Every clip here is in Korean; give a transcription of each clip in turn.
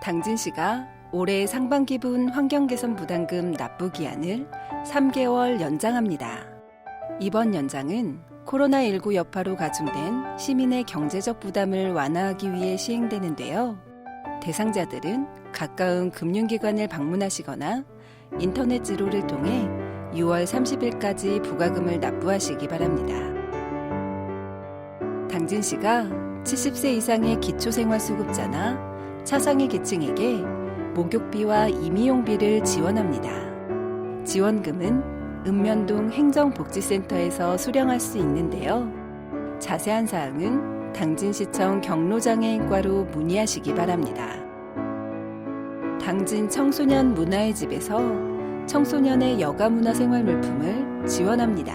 당진 씨가 올해 상반기분 환경개선 부담금 납부 기한을 3개월 연장합니다. 이번 연장은 코로나19 여파로 가중된 시민의 경제적 부담을 완화하기 위해 시행되는데요. 대상자들은 가까운 금융기관을 방문하시거나 인터넷 지로를 통해 6월 30일까지 부과금을 납부하시기 바랍니다. 당진 씨가 70세 이상의 기초생활수급자나 차상위 계층에게 목욕비와 임의용비를 지원합니다. 지원금은 읍면동 행정복지센터에서 수령할 수 있는데요. 자세한 사항은 당진시청 경로장애인과로 문의하시기 바랍니다. 당진 청소년 문화의 집에서 청소년의 여가 문화 생활 물품을 지원합니다.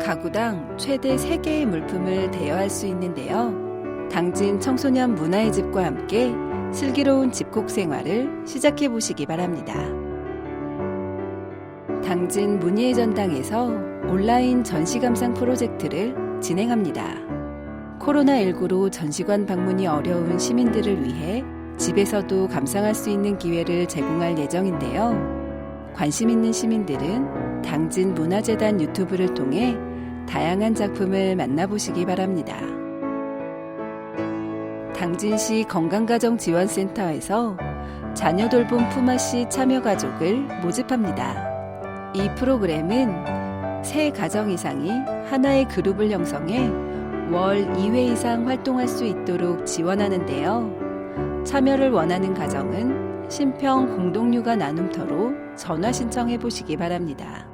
가구당 최대 3개의 물품을 대여할 수 있는데요. 당진 청소년 문화의 집과 함께 슬기로운 집콕 생활을 시작해 보시기 바랍니다. 당진 문예의 전당에서 온라인 전시 감상 프로젝트를 진행합니다. 코로나19로 전시관 방문이 어려운 시민들을 위해 집에서도 감상할 수 있는 기회를 제공할 예정인데요. 관심 있는 시민들은 당진 문화재단 유튜브를 통해 다양한 작품을 만나보시기 바랍니다. 당진시 건강가정지원센터에서 자녀 돌봄 품앗이 참여 가족을 모집합니다. 이 프로그램은 세 가정 이상이 하나의 그룹을 형성해 월 2회 이상 활동할 수 있도록 지원하는데요. 참여를 원하는 가정은 신평 공동육아 나눔터로 전화 신청해 보시기 바랍니다.